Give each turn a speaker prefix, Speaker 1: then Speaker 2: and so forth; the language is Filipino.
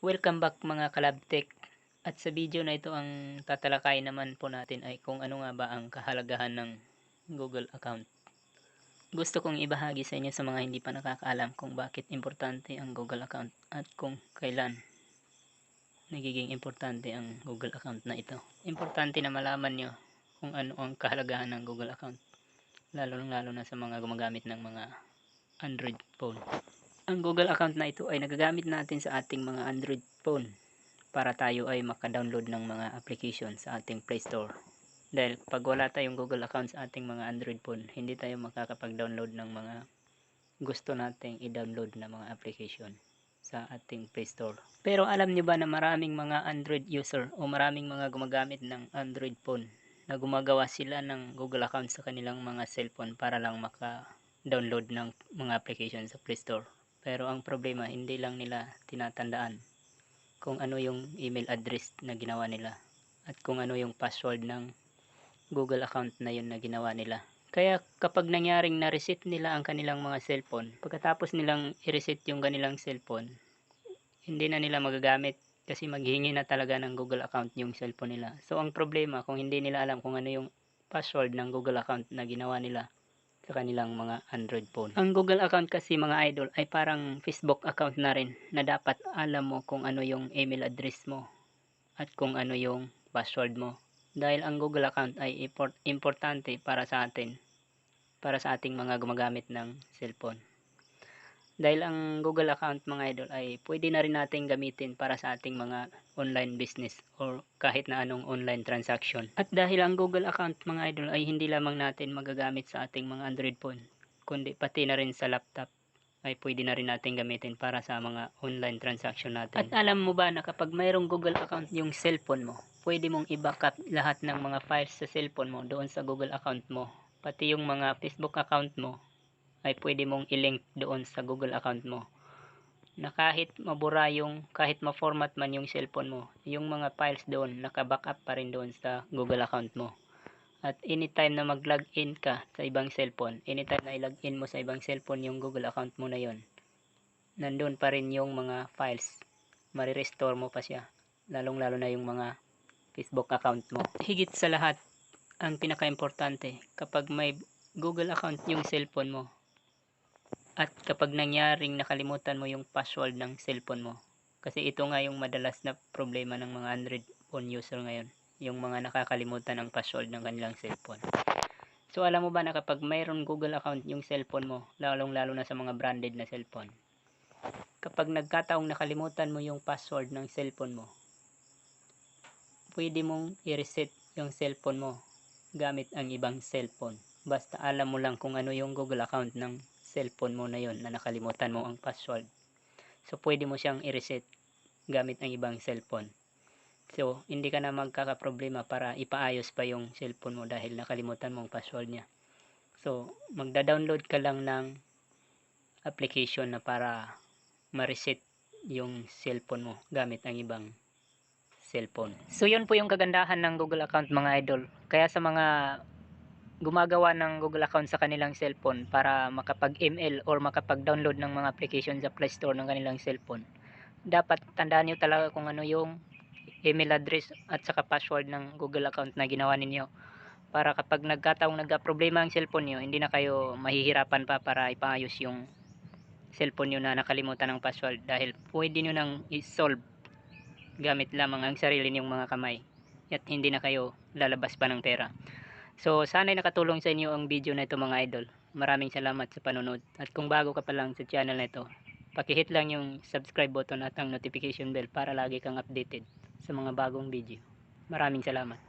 Speaker 1: Welcome back mga kalabtek. At sa video na ito ang tatalakay naman po natin ay kung ano nga ba ang kahalagahan ng Google account. Gusto kong ibahagi sa inyo sa mga hindi pa nakakaalam kung bakit importante ang Google account at kung kailan nagiging importante ang Google account na ito. Importante na malaman nyo kung ano ang kahalagahan ng Google account. Lalo lalo na sa mga gumagamit ng mga Android phone. Ang Google account na ito ay nagagamit natin sa ating mga Android phone para tayo ay maka-download ng mga application sa ating Play Store. Dahil pag wala tayong Google account sa ating mga Android phone, hindi tayo makakapag-download ng mga gusto nating i-download na mga application sa ating Play Store. Pero alam nyo ba na maraming mga Android user o maraming mga gumagamit ng Android phone na gumagawa sila ng Google account sa kanilang mga cellphone para lang maka-download ng mga application sa Play Store. Pero ang problema, hindi lang nila tinatandaan kung ano yung email address na ginawa nila at kung ano yung password ng Google account na yun na ginawa nila. Kaya kapag nangyaring na-reset nila ang kanilang mga cellphone, pagkatapos nilang i-reset yung kanilang cellphone, hindi na nila magagamit kasi maghihingi na talaga ng Google account yung cellphone nila. So ang problema kung hindi nila alam kung ano yung password ng Google account na ginawa nila sa kanilang mga Android phone. Ang Google account kasi mga idol ay parang Facebook account na rin na dapat alam mo kung ano yung email address mo at kung ano yung password mo. Dahil ang Google account ay import, importante para sa atin, para sa ating mga gumagamit ng cellphone. Dahil ang Google account mga idol ay pwede na rin natin gamitin para sa ating mga online business or kahit na anong online transaction. At dahil ang Google account mga idol ay hindi lamang natin magagamit sa ating mga Android phone, kundi pati na rin sa laptop ay pwede na rin natin gamitin para sa mga online transaction natin. At alam mo ba na kapag mayroong Google account yung cellphone mo, pwede mong i-backup lahat ng mga files sa cellphone mo doon sa Google account mo. Pati yung mga Facebook account mo ay pwede mong i-link doon sa Google account mo. Na kahit mabura yung, kahit ma-format man yung cellphone mo, yung mga files doon, naka-backup pa rin doon sa Google account mo. At anytime na mag-login ka sa ibang cellphone, anytime na i-login mo sa ibang cellphone yung Google account mo na yon, nandun pa rin yung mga files. Marirestore mo pa siya. Lalong-lalo na yung mga Facebook account mo. Higit sa lahat, ang pinaka-importante, kapag may Google account yung cellphone mo, at kapag nangyaring nakalimutan mo yung password ng cellphone mo, kasi ito nga yung madalas na problema ng mga Android phone user ngayon, yung mga nakakalimutan ng password ng kanilang cellphone. So alam mo ba na kapag mayroon Google account yung cellphone mo, lalong lalo na sa mga branded na cellphone, kapag nagkataong nakalimutan mo yung password ng cellphone mo, pwede mong i-reset yung cellphone mo gamit ang ibang cellphone. Basta alam mo lang kung ano yung Google account ng cellphone mo na yon na nakalimutan mo ang password. So, pwede mo siyang i-reset gamit ang ibang cellphone. So, hindi ka na magkakaproblema para ipaayos pa yung cellphone mo dahil nakalimutan mo ang password niya. So, magda-download ka lang ng application na para ma-reset yung cellphone mo gamit ang ibang cellphone. So, yun po yung kagandahan ng Google account mga idol. Kaya sa mga gumagawa ng Google account sa kanilang cellphone para makapag-ML or makapag-download ng mga application sa Play Store ng kanilang cellphone. Dapat tandaan nyo talaga kung ano yung email address at saka password ng Google account na ginawa ninyo para kapag nagkataong nagka-problema ang cellphone nyo, hindi na kayo mahihirapan pa para ipaayos yung cellphone nyo na nakalimutan ng password dahil pwede nyo nang i-solve gamit lamang ang sarili niyong mga kamay at hindi na kayo lalabas pa ng pera. So, sana'y nakatulong sa inyo ang video na ito mga idol. Maraming salamat sa panonood. At kung bago ka pa lang sa channel na ito, pakihit lang yung subscribe button at ang notification bell para lagi kang updated sa mga bagong video. Maraming salamat.